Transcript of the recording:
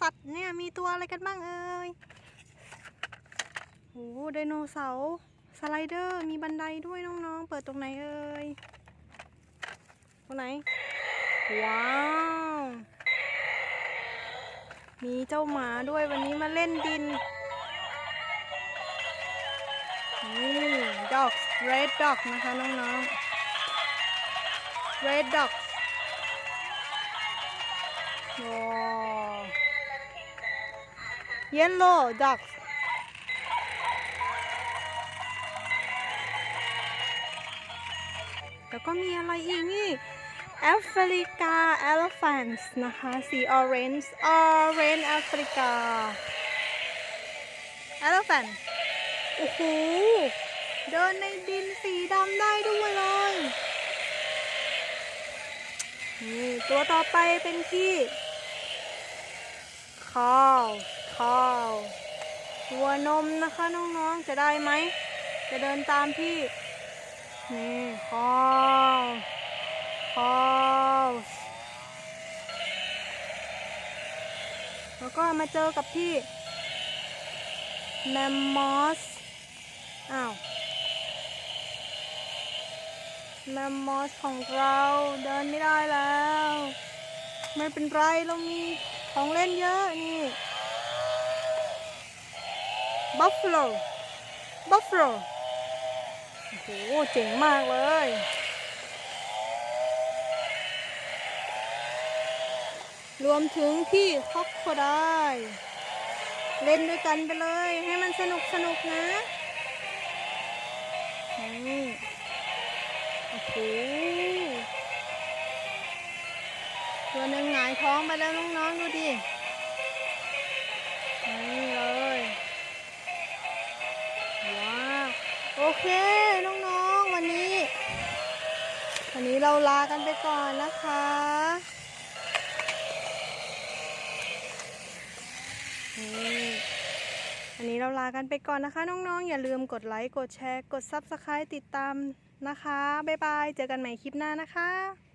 สัตว์เนี่ยมีตัวอะไรกันบ้างเอ่ยโอ้ไดโนเสาร์สไลเดอร์มีบันไดด้วยน้องๆ เปิดตรงไหนเอ่ยตรงไหน ว้าว มีเจ้าหมาด้วยวันนี้มาเล่นดินนี่ dog red dog นะคะน้องๆ red dog ว้า ย็นโลดักแล้วก็มีอะไรอีกนี่แอฟริกา elephants นะคะสี orange orange แอฟริกา elephant โอ้โห เดินในดินสีดำได้ด้วยเลย นี่ ตัวต่อไปเป็นที่ข้าว ข้าววัวนมนะคะน้องๆจะได้ไหม จะเดินตามพี่ นี่ข้าวข้าวแล้วก็มาเจอกับพี่แมมมอสอ้าวแมมมอสของเราเดินไม่ได้แล้ว ไม่เป็นไรเรามีของเล่นเยอะนี่ บัฟเฟ l o บัฟเฟ l o โอ้โหเจ๋งมากเลยรวมถึงพี่คอกโคได้ เล่นด้วยกันไปเลย ให้มันสนุกสนุกนะนี่โอ้โหตัวหนึ่งหงายท้องไปแล้วน้อง เคน้องๆวันนี้ วันนี้เราลากันไปก่อนนะคะนี่อันนี้เราลากันไปก่อนนะคะ น้องๆ อย่าลืมกดไลค์ กดแชร์ กด Subscribe ติดตามนะคะ บ๊ายบาย เจอกันใหม่คลิปหน้านะคะ